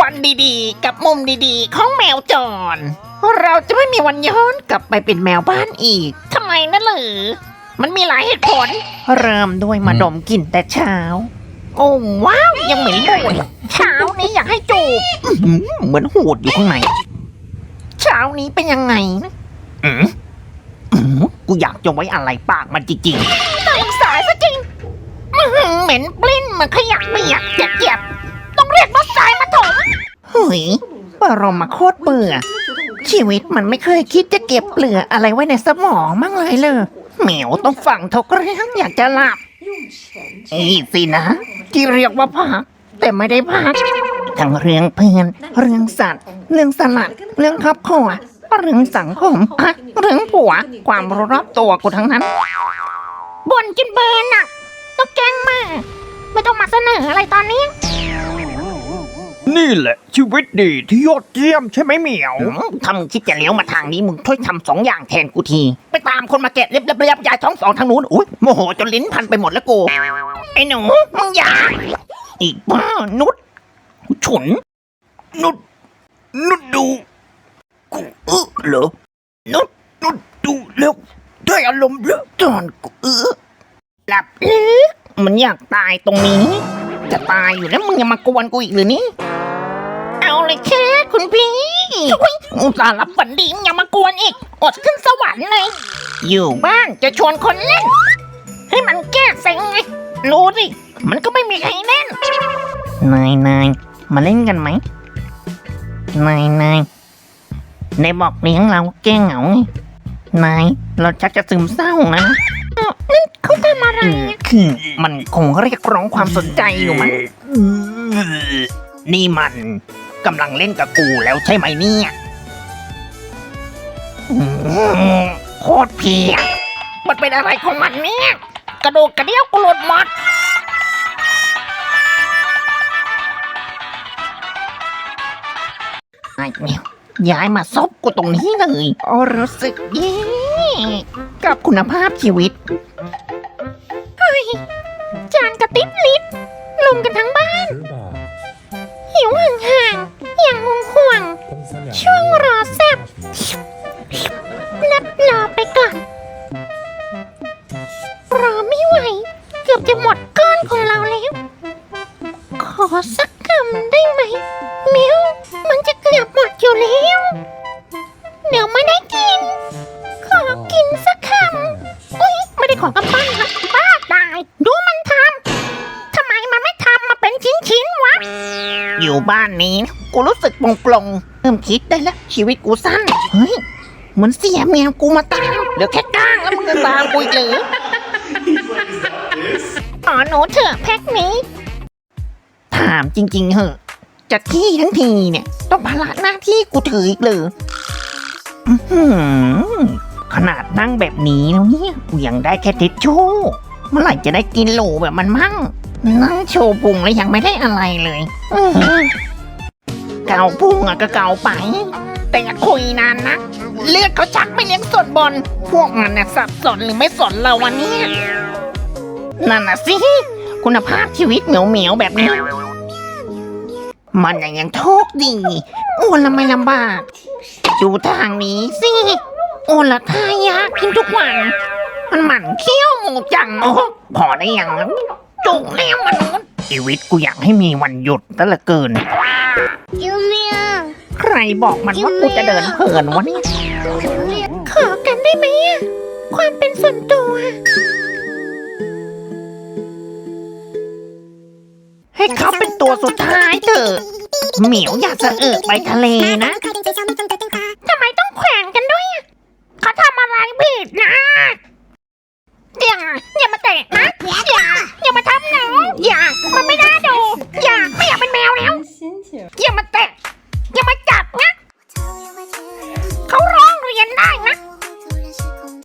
วันดีๆ กับมุมดีๆ ของแมวจร เราจะไม่มีวันย้อนกลับไปเป็นแมวบ้านอีกทำไมนั่นเหรอมันมีหลายเหตุผล เริ่มด้วยมาดมกลิ่นแต่เช้า โอ้ว้าว ยังเหม็นโบยเช้านี้อยากให้จูบอื้อหือเหมือนหูดอยู่ข้างในเช้านี้เป็นยังไงนะอืมอืมกูอยากจะไว้อะไรปากมันจริงๆน่าสงสารซะจริงอื้อหือเหม็นปลิ้นเหมันขยะเปียกเจ็บๆต้องเรียกรถสาย มาถมเฮ้ยปรมาโคตรเบื่อ ชีวิตมันไม่เคยคิดจะเก็บเปลือกอะไรไว้ในสมองมั่งเลยเลยเหมียวต้องฟังทุกเรื่องอยากจะหลับอีสินะ ที่เรียกว่าพัก แต่ไม่ได้พัก ทั้งเรื่องเพื่อน เรื่องสัตว์ เรื่องสลัด เรื่องครอบครัวเรื่องสังคมอะเรื่องผัว ความรู้รอบตัวกูทั้งนั้นบ่นกินเบอร์น่ะต้องแกล้งมากไม่ต้องมาเสนออะไรตอนนี้ นี่แหละชีวิตดีที่ยอดเยี่ยมใช่ไหมเหมียวทำคิดจะเลี้ยวมาทางนี้มึงช่วยทำสองอย่างแทนกูที ไปตามคนมาแกะเรียบเรียบเรียบยายท้องสองทางนู้นอุ้ยโมโหจนลิ้นพันไปหมดแล้วกูไอ้หนูมึงอย่าอีกบ้านุดฉุน นุด นุดดูกูเออเหรอนุดนุดดูแล้วได้อารมณ์เยอะจอนกูเออหลับลึกมันอยากตายตรงนี้ จะตายอยู่แล้วมึงยังมากวนกูอีกหรือนี่ เอาเลยแค่คุณพี่อุ๊ยอุตส่าห์รับฝันดีมึงยังมากวนอีก อดขึ้นสวรรค์เลย อยู่บ้านจะชวนคนเล่น ให้มันแก้เซ็งไง รู้สิมันก็ไม่มีใครเล่น นายนายมาเล่นกันไหม นายนายในบอกเลี้ยงเราแก้เหงาไง นาย เราชักจะซึมเศร้านะนั่นเขาทำอะไรคือมันคงเรียกร้องความสนใจอยู่มั้งนี่มัน กำลังเล่นกับกูแล้วใช่ไหมเนี่ยอืมโคตรเพียมันเป็นอะไรของมันเนี่ย กระดูกกระเดี่ยวกูหลุดหมด ไอ้เนี่ยย้ายมาซบกูตรงนี้เลย โอ้รู้สึกแย่กับคุณภาพชีวิต เฮ้ย จานกระติบลิบลงกันทั้ง หมดก้อนของเราแล้ว ขอสักคำได้ไหมเมียวมันจะเกือบหมดอยู่แล้ว เดี๋ยวไม่ได้กิน ขอกินสักคำอุ้ยไม่ได้ขอกำปั้นนะบ้าตาย ดูมันทำทำไมมันไม่ทำมาเป็นชิ้นๆวะ อยู่บ้านนี้นะกูรู้สึกปลงๆเริ่มคิดได้แล้ว ชีวิตกูสั้น เฮ้ย เหมือนเสียแมวกูมาตามเหลือแค่ก้างแล้วมึงจะตามกูอีกเหรือ อ๋อหนูเถอะแพ็คนี้ ถามจริงๆเหอะจะที่ทั้งทีเนี่ย ต้องภาระหน้าที่กูถืออีกเลยอื้อขนาดนั่งแบบนี้แล้วเนี่ยกูยังได้แค่ทิชชู่เมื่อไหร่จะได้กินโหลแบบมันมั่ง นั่งโชว์พุงแล้วยังไม่ได้อะไรเลย เกาพุงอะก็เกาไป แต่อย่าคุยนานนะ เลือดเขาชักไม่เลี้ยงส่วนบน พวกมันเนี่ยสับสนหรือไม่สนเราวันนี้นั่นน่ะสิ คุณภาพชีวิตเหมียวเหมียวๆแบบนี้ มันยังยังโชคดีอ้วนละไม่ลำบากดูทางนี้สิอ้วนละทายากขึ้นทุกวัน มันหมั่นเคี้ยวหมูจังโอ้พอได้ยังจุกแล้วมนุษย์ชีวิตกูอยากให้มีวันหยุดซะลือเกินยูเมีย ใครบอกมันว่ากูจะเดินเพลินวะเนี่ยขอกันได้ไหมอะความเป็นส่วนตัว ให้เขาเป็นตัวสุดท้ายเถอะเหมียวอยากจะเอิกไปทะเลนะ